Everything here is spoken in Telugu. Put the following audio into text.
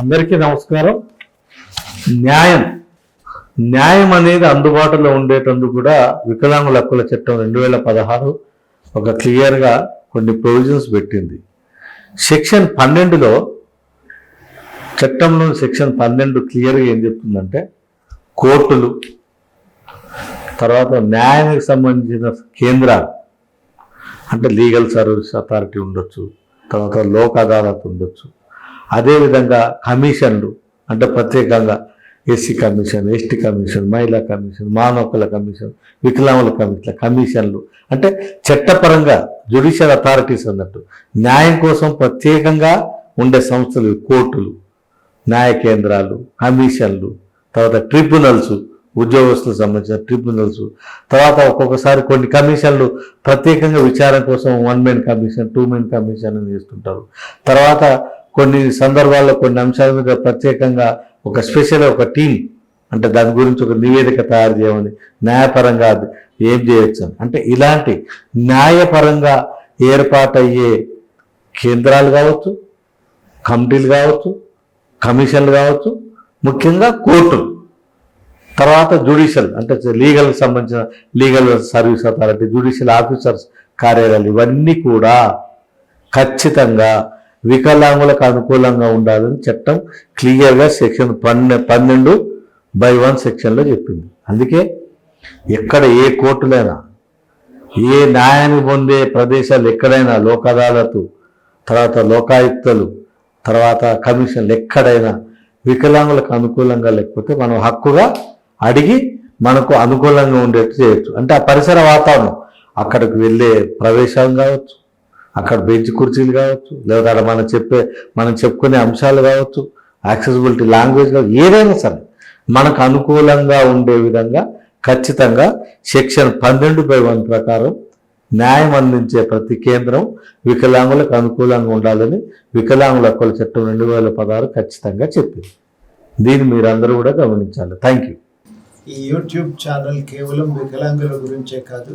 అందరికీ నమస్కారం. న్యాయం. న్యాయం అనేది అందుబాటులో ఉండేటందుకు కూడా వికలాంగుల హక్కుల చట్టం రెండు వేల పదహారు ఒక క్లియర్గా కొన్ని ప్రొవిజన్స్ పెట్టింది. సెక్షన్ పన్నెండులో చట్టంలోని సెక్షన్ పన్నెండు క్లియర్గా ఏం చెప్తుందంటే కోర్టులు తర్వాత న్యాయానికి సంబంధించిన కేంద్రాలు అంటే లీగల్ సర్వీస్ అథారిటీ ఉండొచ్చు తర్వాత లోక్ అదాలత్ ఉండొచ్చు అదేవిధంగా కమిషన్లు అంటే ప్రత్యేకంగా ఎస్సీ కమిషన్ ఎస్టీ కమిషన్ మహిళా కమిషన్ మానవకుల కమిషన్ వికలాంగుల కమిషన్ కమిషన్లు. అంటే చట్టపరంగా జ్యుడిషియల్ అథారిటీస్ అన్నట్టు న్యాయం కోసం ప్రత్యేకంగా ఉండే సంస్థలు కోర్టులు న్యాయ కేంద్రాలు కమిషన్లు తర్వాత ట్రిబ్యునల్స్ ఉద్యోగస్తులకు సంబంధించిన ట్రిబ్యునల్స్ తర్వాత ఒక్కొక్కసారి కొన్ని కమిషన్లు ప్రత్యేకంగా విచారణ కోసం one men commission two men commission అని చేస్తుంటారు. తర్వాత కొన్ని సందర్భాల్లో కొన్ని అంశాల మీద ప్రత్యేకంగా ఒక స్పెషల్ ఒక టీం అంటే దాని గురించి ఒక నివేదిక తయారు చేయమని న్యాయపరంగా ఏం చేయొచ్చు అంటే ఇలాంటి న్యాయపరంగా ఏర్పాటయ్యే కేంద్రాలు కావచ్చు కమిటీలు కావచ్చు కమిషన్లు కావచ్చు ముఖ్యంగా కోర్టులు తర్వాత జ్యుడిషియల్ అంటే లీగల్కి సంబంధించిన legal service authority judicial officers కార్యాలయాలు ఇవన్నీ కూడా ఖచ్చితంగా వికలాంగులకు అనుకూలంగా ఉండాలని చట్టం క్లియర్గా సెక్షన్ పన్నె పన్నెండు బై వన్ సెక్షన్లో చెప్పింది. అందుకే ఎక్కడ ఏ కోర్టులైనా ఏ న్యాయాన్ని పొందే ప్రదేశాలు ఎక్కడైనా లోక్ అదాలతు తర్వాత లోకాయుక్తలు తర్వాత కమిషన్లు ఎక్కడైనా వికలాంగులకు అనుకూలంగా లేకపోతే మనం హక్కుగా అడిగి మనకు అనుకూలంగా ఉండేట్టు చేయొచ్చు. అంటే ఆ పరిసర వాతావరణం అక్కడికి వెళ్ళే ప్రవేశం కావచ్చు. అక్కడ బెంచ్ కుర్చీలు కావచ్చు లేదా అక్కడ మనం చెప్పే మనం చెప్పుకునే అంశాలు కావచ్చు యాక్సెసిబిలిటీ లాంగ్వేజ్ కావచ్చు ఏదైనా సరే మనకు అనుకూలంగా ఉండే విధంగా ఖచ్చితంగా సెక్షన్ పన్నెండు బై వన్ ప్రకారం న్యాయం అందించే ప్రతి కేంద్రం వికలాంగులకు అనుకూలంగా ఉండాలని వికలాంగుల హక్కుల చట్టం రెండు వేల పదహారు ఖచ్చితంగా చెప్పింది. దీన్ని మీరందరూ కూడా గమనించాలి. థ్యాంక్ యూ ఈ యూట్యూబ్ ఛానల్ కేవలం వికలాంగుల గురించే కాదు